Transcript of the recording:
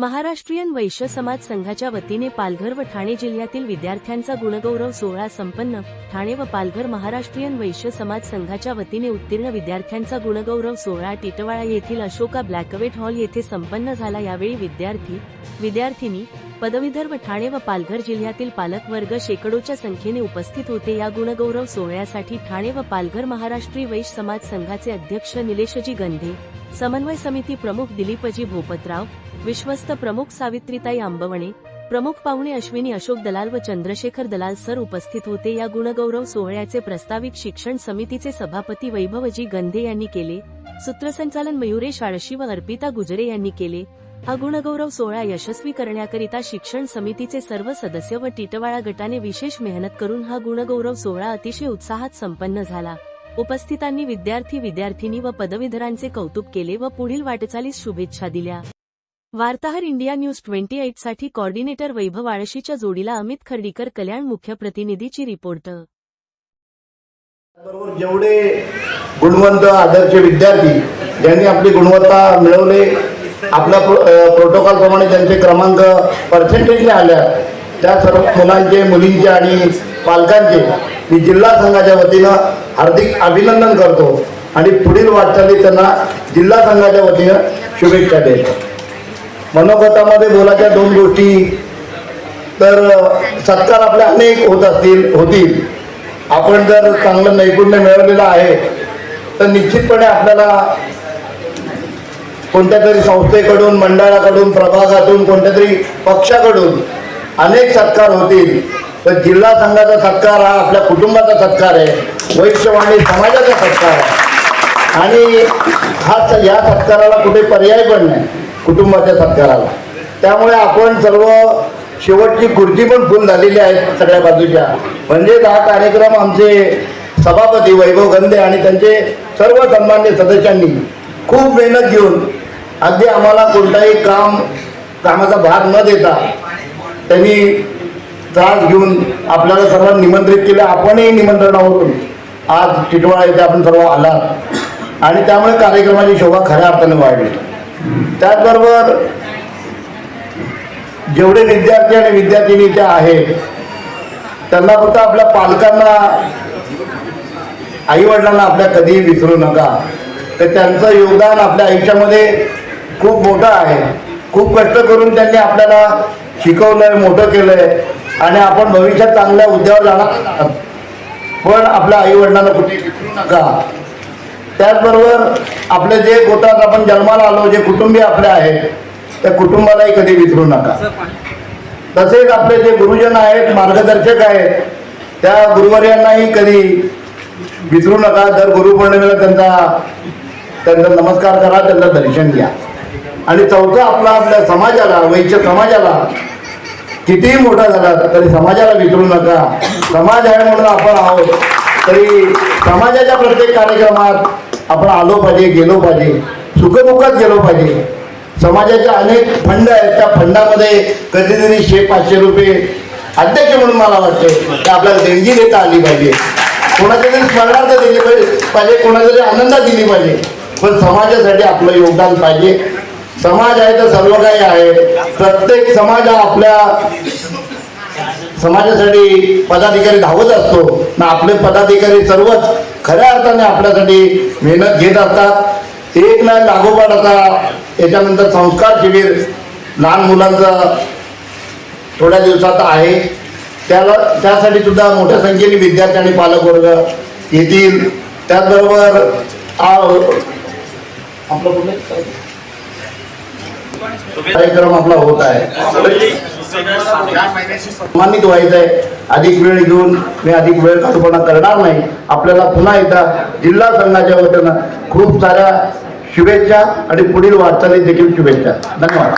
महाराष्ट्रीयन वैश्य समाज संघाच्या वतीने पालघर व ठाणे जिल्ह्यातील विद्यार्थ्यांचा गुणगौरव सोहळा संपन्न. ठाणे व पालघर महाराष्ट्रीयन वैश्य समाज संघाच्या वतीने उत्तीर्ण विद्यार्थ्यांचा गुणगौरव सोहळा टिटवाळा येथील अशोका ब्लॅकवेट हॉल येथे संपन्न झाला. यावेळी विद्यार्थी विद्यार्थिनी पदवीधर व ठाणे व पालघर जिल्ह्यातील पालकवर्ग शेकडोच्या संख्येने उपस्थित होते. या गुणगौरव सोहळ्यासाठी ठाणे व पालघर महाराष्ट्रीय वैश्य समाज संघाचे अध्यक्ष निलेशजी गंधे समन्वय समिती प्रमुख दिलीपजी भोपतराव विश्वस्त प्रमुख सावित्रीताई आंबवणे प्रमुख पाहुणे अश्विनी अशोक दलाल व चंद्रशेखर दलाल सर उपस्थित होते. या गुणगौरव सोहळ्याचे प्रस्तावित शिक्षण समितीचे सभापती वैभवजी गंधे यांनी केले. सूत्रसंचालन मयुरेश आळशी व अर्पिता गुजरे यांनी केले. हा गुणगौरव सोहळा यशस्वी करण्याकरिता शिक्षण समितीचे सर्व सदस्य व टिटवाळा गटाने विशेष मेहनत करून हा गुणगौरव सोहळा अतिशय उत्साहात संपन्न झाला. उपस्थितांनी विद्यार्थी विद्यार्थिनी व पदवीधरांचे कौतुक केले व पुढील वाटचालीस शुभेच्छा दिल्या. वार्ताहर इंडिया न्यूज ट्वेंटी एटसाठी कॉर्डिनेटर वैभव आळशीच्या जोडीला अमित खर्डीकर कल्याण मुख्य प्रतिनिधीची रिपोर्ट. बरोबर जेवढे गुणवंत आदर्श विद्यार्थी ज्यांनी आपली गुणवत्ता मिळवले आपल्या प्रोटोकॉल प्रमाणे त्यांचे क्रमांक पर्सेंटेजने आल्या त्या सर्व मुलांचे मुलींचे आणि पालकांचे मी जिल्हा संघाच्या वतीनं हार्दिक अभिनंदन करतो आणि पुढील वाटचाली त्यांना जिल्हा संघाच्या वतीनं शुभेच्छा देतो. मनोगतामध्ये बोलायच्या दोन गोष्टी. तर सत्कार आपले अनेक होत असतील होतील. आपण जर चांगलं नैपुण्य मिळवलेलं आहे तर निश्चितपणे आपल्याला कोणत्या तरी संस्थेकडून मंडळाकडून प्रभागातून कोणत्या तरी पक्षाकडून अनेक सत्कार होतील. तर जिल्हा संघाचा सत्कार हा आपल्या कुटुंबाचा सत्कार आहे. वैश्यवाणी समाजाचा सत्कार आहे. आणि हा या सत्काराला कुठे पर्याय पण नाही. कुटुंबाच्या सत्काराला. त्यामुळे आपण सर्व शेवटची खुर्ची पण फुल झालेली आहे सगळ्या बाजूच्या. म्हणजेच हा कार्यक्रम आमचे सभापती वैभव गंधे आणि त्यांचे सर्व सन्मान्य सदस्यांनी खूप मेहनत घेऊन अगदी आम्हाला कोणताही काम कामाचा भाग न देता त्यांनी त्रास घेऊन आपल्याला सर्व निमंत्रित केलं. आपणही निमंत्रणावरून आज टिटवाळा येथे आपण सर्व आलात. आणि त्यामुळे कार्यक्रमाची शोभा खऱ्या अर्थाने वाढली. त्याचबरोबर जेवढे विद्यार्थी आणि विद्यार्थिनी त्या आहेत त्यांना फक्त आपल्या पालकांना आई वडिलांना आपल्या कधीही विसरू नका. तर त्यांचं योगदान आपल्या आयुष्यामध्ये खूप मोठं आहे. खूप कष्ट करून त्यांनी आपल्याला शिकवलंय मोठं केलंय. आणि आपण भविष्यात चांगल्या उद्यावर जाणार पण आपल्या आई वडिलांना कुठे विसरू नका. त्याचबरोबर आपले जे गोटात आपण जन्माला आलो जे कुटुंबीय आपले आहेत त्या कुटुंबालाही कधी विसरू नका. तसेच आपले जे गुरुजन आहेत मार्गदर्शक आहेत त्या गुरुवर्यांनाही कधी विसरू नका. दर गुरुपौर्णिमेला त्यांचा त्यांचा नमस्कार करा त्यांचं दर्शन घ्या. आणि चौथा आपला आपल्या समाजाला वैश्य समाजाला कितीही मोठा झाला तरी समाजाला विसरू नका. समाज आहे म्हणून आपण आहोत. तरी समाजाच्या प्रत्येक कार्यक्रमात आपण आलो पाहिजे गेलो पाहिजे सुखदुःखात गेलो पाहिजे. समाजाचे अनेक फंड आहेत त्या फंडामध्ये कधीतरी शे पाचशे रुपये अध्यक्ष म्हणून मला वाटतं की आपल्याला देणगी देता आली पाहिजे. कोणाच्या तरी स्मरणार्थ दिली पाहिजे पाहिजे कोणाच्या तरी आनंदात दिली पाहिजे. पण समाजासाठी आपलं योगदान पाहिजे. समाज आहे तर सर्व काही आहे. प्रत्येक समाज हा आपल्या समाजासाठी पदाधिकारी धावत असतो. ना आपले पदाधिकारी सर्वच खऱ्या अर्थाने आपल्यासाठी मेहनत घेत असतात. एक ना लागोपाठ आता याच्यानंतर संस्कार शिबिर लहान मुलांचं थोड्या दिवसात आहे. त्याला त्यासाठी सुद्धा मोठ्या संख्येने विद्यार्थी आणि पालक वर्ग येतील. त्याचबरोबर आपलं कार्यक्रम आपला होत आहे. सन्मानित व्हायचं आहे अधिक वेळ घेऊन मी अधिक वेळ काढूपणा करणार नाही. आपल्याला पुन्हा एकदा जिल्हा संघाच्या वतीनं खूप साऱ्या शुभेच्छा आणि पुढील वाटचाली देखील शुभेच्छा. धन्यवाद.